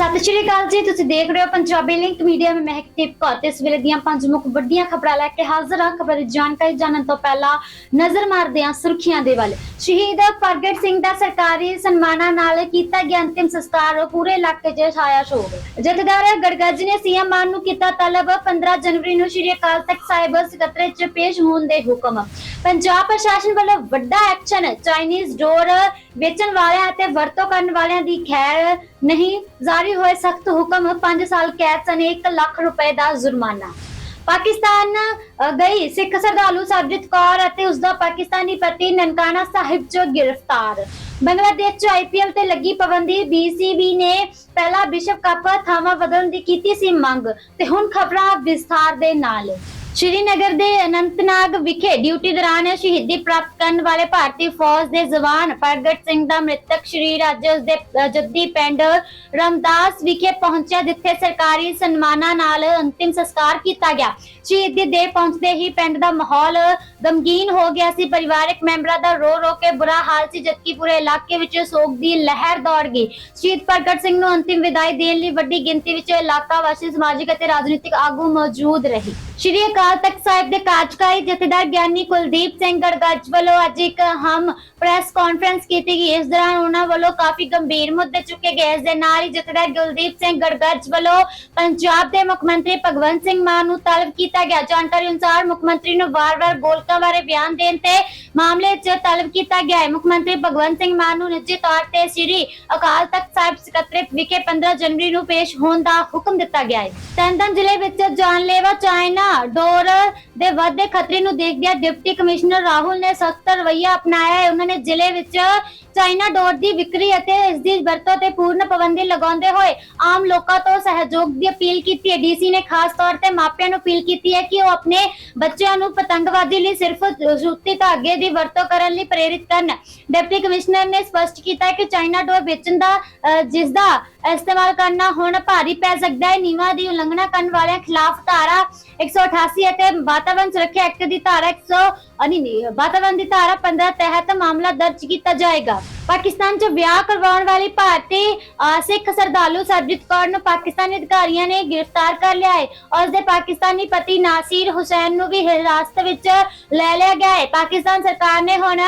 ਸਤਿ ਸ਼੍ਰੀ ਅਕਾਲ ਜੀ, ਤੁਸੀਂ ਦੇਖ ਰਹੇ ਹੋ ਪੰਜਾਬੀ ਲਿੰਕ ਮੀਡੀਆ ਮੈਂ ਮਹਿਕਦੀਪ ਕੌਰ ਤੇ ਇਸ ਵੇਲੇ ਦੀਆਂ ਪੰਜ ਮੁੱਖ ਵੱਡੀਆਂ ਖਬਰਾਂ ਲੈ ਕੇ ਹਾਜ਼ਰ ਹਾਂ। ਖਬਰ ਦੀ ਜਾਣਕਾਰੀ ਜਾਣਨ ਤੋਂ ਪਹਿਲਾਂ ਨਜ਼ਰ ਮਾਰਦੇ ਹਾਂ ਸੁਰਖੀਆਂ ਦੇ ਵੱਲ। ਸ਼ਹੀਦ ਪ੍ਰਗਟ ਸਿੰਘ ਦਾ ਸਰਕਾਰੀ ਸਨਮਾਨਾਂ ਨਾਲ ਕੀਤਾ ਗਿਆ ਅੰਤਿਮ ਸੰਸਕਾਰ ਪੂਰੇ ਇਲਾਕੇ 'ਚ ਛਾਇਆ ਸ਼ੋਰ ਜਥੇਦਾਰ ਗੜਗੱਜ ਨੇ ਸੀਐਮ ਮਾਨ ਨੂੰ ਕੀਤਾ ਤਲਬ 15 ਜਨਵਰੀ ਨੂੰ ਸ਼੍ਰੀ ਅਕਾਲ ਤਖਤ ਸਾਹਿਬ ਸਕੱਤਰੇਤ 'ਚ ਪੇਸ਼ ਹੋਣ ਦੇ ਹੁਕਮ। ਪੰਜਾਬ ਪ੍ਰਸ਼ਾਸਨ ਵੱਲੋਂ ਵੱਡਾ ਐਕਸ਼ਨ, ਚਾਈਨੀਜ਼ ਡੋਰ ਵੇਚਣ ਵਾਲਿਆਂ ਅਤੇ ਵਰਤੋਂ ਕਰਨ ਵਾਲਿਆਂ ਦੀ ਖੈਰ ਨਹੀਂ, ਜਾਰੀ ਹੋਏ ਸਖਤ ਹੁਕਮ 5 ਸਾਲ ਕੈਦ ਸਣੇ 1 ਲੱਖ ਰੁਪਏ ਦਾ ਜੁਰਮਾਨਾ। ਪਾਕਿਸਤਾਨ ਗਈ ਸਿੱਖ ਸਰਦਾਲੂ ਸਰਬਜੀਤ ਕੌਰ ਅਤੇ ਉਸ ਦਾ ਪਾਕਿਸਤਾਨੀ ਪਤੀ ਨਨਕਾਣਾ ਸਾਹਿਬ ਚ ਗ੍ਰਿਫਤਾਰ। ਬੰਗਲਾਦੇਸ਼ ਚ ਆਈਪੀਐਲ ਤੇ ਲੱਗੀ ਪਾਬੰਦੀ ਬੀਸੀਬੀ ਨੇ ਪਹਿਲਾ ਵਿਸ਼ਵ ਕੱਪ ਥਾਵਾਂ ਬਦਲਣ ਦੀ ਕੀਤੀ ਸੀ ਮੰਗ ਤੇ ਹੁਣ ਖਬਰਾਂ ਵਿਸਥਾਰ ਦੇ ਨਾਲ। ਸ਼੍ਰੀਨਗਰ ਦੇ ਅਨੰਤਨਾਗ ਵਿਖੇ ਡਿਊਟੀ ਦੌਰਾਨ ਸ਼ਹੀਦੀ ਪ੍ਰਾਪਤ ਕਰਨ ਵਾਲੇ ਭਾਰਤੀ ਫੌਜ ਦੇ ਜਵਾਨ ਪ੍ਰਗਟ ਸਿੰਘ ਦਾ ਮ੍ਰਿਤਕ ਸ਼ਰੀਰ ਅੱਜ ਉਸ ਦੇ ਜੱਦੀ ਪਿੰਡ ਰਮਦਾਸ ਵਿਖੇ ਪਹੁੰਚਿਆ, ਜਿੱਥੇ ਸਰਕਾਰੀ ਸਨਮਾਨਾਂ ਨਾਲ ਅੰਤਿਮ ਸੰਸਕਾਰ ਕੀਤਾ ਗਿਆ। ਸ਼ਹੀਦੀ ਦੇ ਪਹੁੰਚਦੇ ਹੀ ਪਿੰਡ ਦਾ ਮਾਹੌਲ ਗਮਗੀਨ ਹੋ ਗਿਆ ਸੀ। ਪਰਿਵਾਰਕ ਮੈਂਬਰਾਂ ਦਾ ਰੋ ਰੋ ਕੇ ਬੁਰਾ ਹਾਲ ਸੀ, ਜਦਕਿ ਪੂਰੇ ਇਲਾਕੇ ਵਿੱਚ ਸੋਗ ਦੀ ਲਹਿਰ ਦੌੜ ਗਈ। ਸ਼ਹੀਦ ਪ੍ਰਗਟ ਸਿੰਘ ਨੂੰ ਅੰਤਿਮ ਵਿਦਾਈ ਦੇਣ ਲਈ ਵੱਡੀ ਗਿਣਤੀ ਵਿੱਚ ਇਲਾਕਾ ਵਾਸੀ ਸਮਾਜਿਕ ਅਤੇ ਰਾਜਨੀਤਿਕ ਆਗੂ ਮੌਜੂਦ ਰਹੇ। ਸ਼੍ਰੀ ਅਕਾਲ ਤਖਤ ਸਾਹਿਬ ਦੇ ਕਾਰਜਕਾਰੀ ਜਥੇਦਾਰ ਗਿਆਨੀ ਕੁਲਦੀਪ ਸਿੰਘ ਗੜਗੱਜ ਵੱਲੋਂ ਅੱਜ ਇੱਕ ਹਮ ਪ੍ਰੈਸ ਕਾਨਫਰੰਸ ਕੀਤੀ ਗਈ। ਇਸ ਦੌਰਾਨ ਉਹਨਾਂ ਵੱਲੋਂ ਕਾਫੀ ਗੰਭੀਰ ਮੁੱਦੇ ਚੁੱਕੇ ਗਏ। ਇਸ ਦੇ ਨਾਲ ਹੀ ਜਥੇਦਾਰ ਕੁਲਦੀਪ ਸਿੰਘ ਗੜਗੱਜ ਵੱਲੋਂ ਪੰਜਾਬ ਦੇ ਮੁੱਖ ਮੰਤਰੀ ਭਗਵੰਤ ਸਿੰਘ ਮਾਨ ਨੂੰ ਤਲਬ ਕੀਤਾ ਗਿਆ। ਜਾਣਕਾਰੀ ਅਨੁਸਾਰ ਮੁੱਖ ਮੰਤਰੀ ਨੂੰ ਵਾਰ-ਵਾਰ ਗੋਲਕਾਂ ਬਾਰੇ ਬਿਆਨ ਦੇਣ ਤੇ ਮਾਮਲੇ 'ਚ ਤਲਬ ਕੀਤਾ ਗਿਆ ਹੈ। ਮੁੱਖ ਮੰਤਰੀ ਭਗਵੰਤ ਸਿੰਘ ਮਾਨ ਨੂੰ ਨਿੱਜੀ ਤੌਰ ਤੇ ਸ੍ਰੀ ਅਕਾਲ ਤਖਤ ਸਾਹਿਬ ਸਕੱਤਰੇਤ ਵਿਖੇ 15 ਜਨਵਰੀ ਨੂੰ ਪੇਸ਼ ਹੋਣ ਦਾ ਹੁਕਮ ਦਿੱਤਾ ਗਿਆ ਹੈ। ਤੈਂਦਨ ਜ਼ਿਲ੍ਹੇ ਵਿੱਚ ਜਾਨਲੇਵਾ ਚਾਈਨਾ ਡੋਰ ਦੇ ਵੱਧਦੇ ਖਤਰੇ ਨੂੰ ਦੇਖਦਿਆਂ ਡਿਪਟੀ ਕਮਿਸ਼ਨਰ ਰਾਹੁਲ ਨੇ ਸਖਤ ਰਵੱਈਆ ਅਪਣਾਇਆ ਹੈ। ਉਹਨਾਂ ਨੇ ਜ਼ਿਲ੍ਹੇ ਵਿੱਚ ਚਾਈਨਾ ਡੋਰ ਦੀ ਵਿਕਰੀ ਅਤੇ ਇਸ ਦੀ ਵਰਤੋਂ ਤੇ ਪੂਰਨ ਪਾਬੰਦੀ ਲਗਾਉਂਦੇ ਹੋਏ ਆਮ ਲੋਕਾਂ ਤੋਂ ਸਹਿਯੋਗ ਦੀ ਅਪੀਲ ਕੀਤੀ ਹੈ। ਡੀਸੀ ਨੇ ਖਾਸ ਤੌਰ ਤੇ ਮਾਪਿਆਂ ਨੂੰ ਅਪੀਲ ਕੀਤੀ ਹੈ ਕਿ ਉਹ ਆਪਣੇ ਬੱਚਿਆਂ ਨੂੰ ਪਤੰਗਬਾਜ਼ੀ ਲਈ ਸਿਰਫ ਸੂਤੀ ਧਾਗੇ ਦੀ ਵਰਤੋਂ ਕਰਨ ਲਈ ਪ੍ਰੇਰਿਤ ਕਰਨ। ਡਿਪਟੀ ਕਮਿਸ਼ਨਰ ਨੇ ਸਪਸ਼ਟ ਕੀਤਾ ਕਿ ਚਾਈਨਾ ਡੋਰ ਵੇਚਣ ਦਾ ਅ, ਜਿਸ ਦਾ ਇਸਤੇਮਾਲ ਕਰਨਾ ਹੁਣ ਭਾਰੀ ਪੈ ਸਕਦਾ ਹੈ। ਨਿਯਮਾਂ ਦੀ ਉਲੰਘਣਾ ਕਰਨ ਵਾਲਿਆਂ ਖਿਲਾਫ ਧਾਰਾ 188 ਅਤੇ ਵਾਤਾਵਰਣ ਸੁਰੱਖਿਆ ਐਕਟ ਦੀ ਧਾਰਾ 100 ਅਨੀ ਨਹੀਂ ਵਾਤਾਵਰਣ ਦੀ ਧਾਰਾ 15 ਤਹਿਤ ਮਾਮਲਾ ਦਰਜ ਕੀਤਾ ਜਾਏਗਾ। ਪਾਕਿਸਤਾਨ 'ਚ ਵਿਆਹ ਕਰਵਾਉਣ ਵਾਲੀ ਭਾਰਤੀ ਅ, ਸਿੱਖ ਸਰਦਾਲੂ ਸਰਬਜੀਤ ਕੌਰ ਨੂੰ ਪਾਕਿਸਤਾਨੀ ਅਧਿਕਾਰੀਆਂ ਨੇ ਗ੍ਰਿਫਤਾਰ ਕਰ ਲਿਆ ਹੈ। ਔਰ ਉਸ ਪਾਕਿਸਤਾਨੀ ਪਤੀ ਨਾਸਿਰ ਹੁਸੈਨ ਨੂੰ ਵੀ ਹਿਰਾਸਤ ਵਿੱਚ ਲੈ ਲਿਆ ਗਿਆ ਹੈ। ਪਾਕਿਸਤਾਨ ਸਰਕਾਰ ਨੇ ਹੁਣ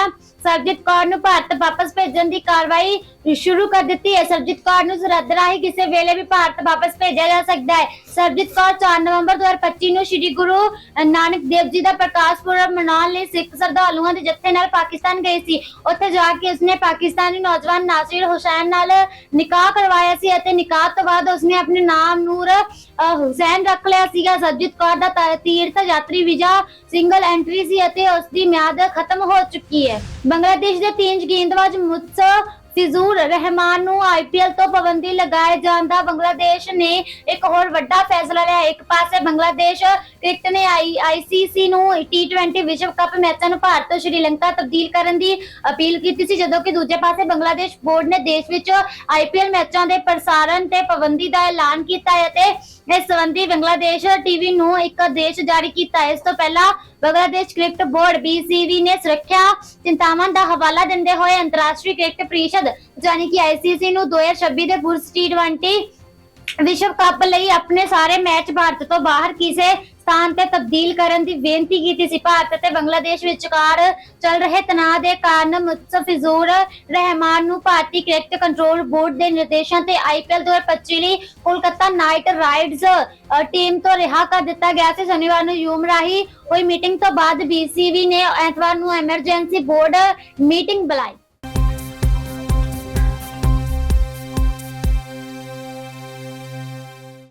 ਸਰਬਜੀਤ ਕੌਰ ਨੂੰ ਭਾਰਤ ਵਾਪਸ ਭੇਜਣ ਦੀ ਕਾਰਵਾਈ ਸ਼ੁਰੂ ਕਰ ਦਿੱਤੀ ਹੈ। ਸਰਬਜੀਤ ਕੌਰ ਨੂੰ ਸਰਹੱਦ ਰਾਹੀਂ ਕਿਸੇ ਵੇਲੇ ਵੀ ਭਾਰਤ ਵਾਪਸ ਭੇਜਿਆ ਜਾ ਸਕਦਾ ਹੈ। ਸਰਬਜੀਤ ਕੌਰ 4 ਨਵੰਬਰ 2025 ਨੂੰ ਸ੍ਰੀ ਗੁਰੂ ਨਾਨਕ ਦੇਵ ਜੀ ਦਾ ਪ੍ਰਕਾਸ਼ ਪੁਰਬ ਮਨਾਉਣ ਲਈ ਸਿੱਖ ਸ਼ਰਧਾਲੂਆਂ ਦੇ ਜੱਥੇ ਨਾਲ ਪਾਕਿਸਤਾਨ ਗਈ ਸੀ। ਉੱਥੇ ਜਾ ਕੇ ਉਸਨੇ ਪਾਕਿਸਤਾਨੀ ਨੌਜਵਾਨ ਨਾਸਿਰ ਹੁਸੈਨ ਨਾਲ ਨਿਕਾਹ ਕਰਵਾਇਆ ਸੀ ਅਤੇ ਨਿਕਾਹ ਤੋਂ ਬਾਅਦ ਉਸਨੇ ਆਪਣੇ ਨਾਮ ਨੂਰ ਹੁਸੈਨ ਰੱਖ ਲਿਆ ਸੀਗਾ। ਸਰਬਜੀਤ ਕੌਰ ਦਾ ਤੀਰਥ ਯਾਤਰੀ ਵੀਜ਼ਾ ਸਿੰਗਲ ਐਂਟਰੀ ਸੀ ਅਤੇ ਉਸ ਦੀ ਮਿਆਦ ਖਤਮ ਹੋ ਚੁੱਕੀ ਹੈ। ਬੰਗਲਾਦੇਸ਼ ਦੇ ਤੀਨ ਗੇਂਦਬਾਜ਼ ਮੁਤਸ ਫਿਜ਼ੂਰ ਰਹਿਮਾਨ ਨੂੰ ਆਈਪੀਐਲ ਤੋਂ ਪਾਬੰਦੀ ਲਗਾਏ ਜਾਣ ਦਾ ਬੰਗਲਾਦੇਸ਼ ਨੇ ਇੱਕ ਹੋਰ ਵੱਡਾ ਫੈਸਲਾ ਲਿਆ। ਇੱਕ ਪਾਸੇ ਬੰਗਲਾਦੇਸ਼ ਕ੍ਰਿਕਟ ਨੇ ਆਈਸੀਸੀ ਨੂੰ ਟੀ20 ਵਿਸ਼ਵ ਕੱਪ ਮੈਚਾਂ ਨੂੰ ਭਾਰਤ ਤੋਂ ਸ਼੍ਰੀਲੰਕਾ ਤਬਦੀਲ ਕਰਨ ਦੀ ਅਪੀਲ ਕੀਤੀ ਸੀ, ਜਦੋਂ ਕਿ ਦੂਜੇ ਪਾਸੇ ਬੰਗਲਾਦੇਸ਼ ਬੋਰਡ ਨੇ ਦੇਸ਼ ਵਿੱਚ ਆਈਪੀਐਲ ਮੈਚਾਂ ਦੇ ਪ੍ਰਸਾਰਣ ਤੇ ਪਾਬੰਦੀ ਦਾ ਐਲਾਨ ਕੀਤਾ ਹੈ ਤੇ ਇਸ ਸੰਬੰਧੀ ਬੰਗਲਾਦੇਸ਼ ਟੀਵੀ ਨੂੰ ਇੱਕ ਆਦੇਸ਼ ਜਾਰੀ ਕੀਤਾ। ਇਸ ਤੋਂ ਪਹਿਲਾਂ ਬੰਗਲਾਦੇਸ਼ ਕ੍ਰਿਕਟ ਬੋਰਡ BCB ਨੇ ਸੁਰੱਖਿਆ ਚਿੰਤਾਵਾਂ ਦਾ ਹਵਾਲਾ ਦਿੰਦੇ ਹੋਏ ਅੰਤਰਰਾਸ਼ਟਰੀ ਕ੍ਰਿਕਟ ਪ੍ਰੀਸ਼ਦ ਯਾਨੀ ਕਿ ICC ਨੂੰ 2026 ਦੇ ਪੁਰਸ਼ T20 ਵਿਸ਼ਵ ਕੱਪ ਲਈ ਆਪਣੇ ਸਾਰੇ ਮੈਚ ਭਾਰਤ ਤੋਂ ਬਾਹਰ ਕਿਸੇ ਸਥਾਨ ਤੇ ਤਬਦੀਲ ਕਰਨ ਦੀ ਬੇਨਤੀ ਕੀਤੀ ਸੀ। ਭਾਰਤ ਅਤੇ ਬੰਗਲਾਦੇਸ਼ ਵਿਚਕਾਰ ਚੱਲ ਰਹੇ ਤਣਾਅ ਦੇ ਕਾਰਨ ਮੁਤਸਫਿਜ਼ੂਰ ਰਹਿਮਾਨ ਨੂੰ ਭਾਰਤੀ ਕ੍ਰਿਕਟ ਕੰਟਰੋਲ ਬੋਰਡ ਦੇ ਨਿਰਦੇਸ਼ਾਂ ਤੇ IPL 2025 ਲਈ ਕੋਲਕਾਤਾ ਨਾਈਟ ਰਾਈਡਰਸ ਅ, ਟੀਮ ਤੋਂ ਰਿਹਾ ਕਰ ਦਿੱਤਾ ਗਿਆ ਸੀ। ਸ਼ਨੀਵਾਰ ਨੂੰ ਯੂਮ ਰਾਹੀਂ ਹੋਈ ਮੀਟਿੰਗ ਤੋਂ ਬਾਅਦ BCB ਨੇ ਐਤਵਾਰ ਨੂੰ ਐਮਰਜੈਂਸੀ ਬੋਰਡ ਮੀਟਿੰਗ ਬੁਲਾਈ।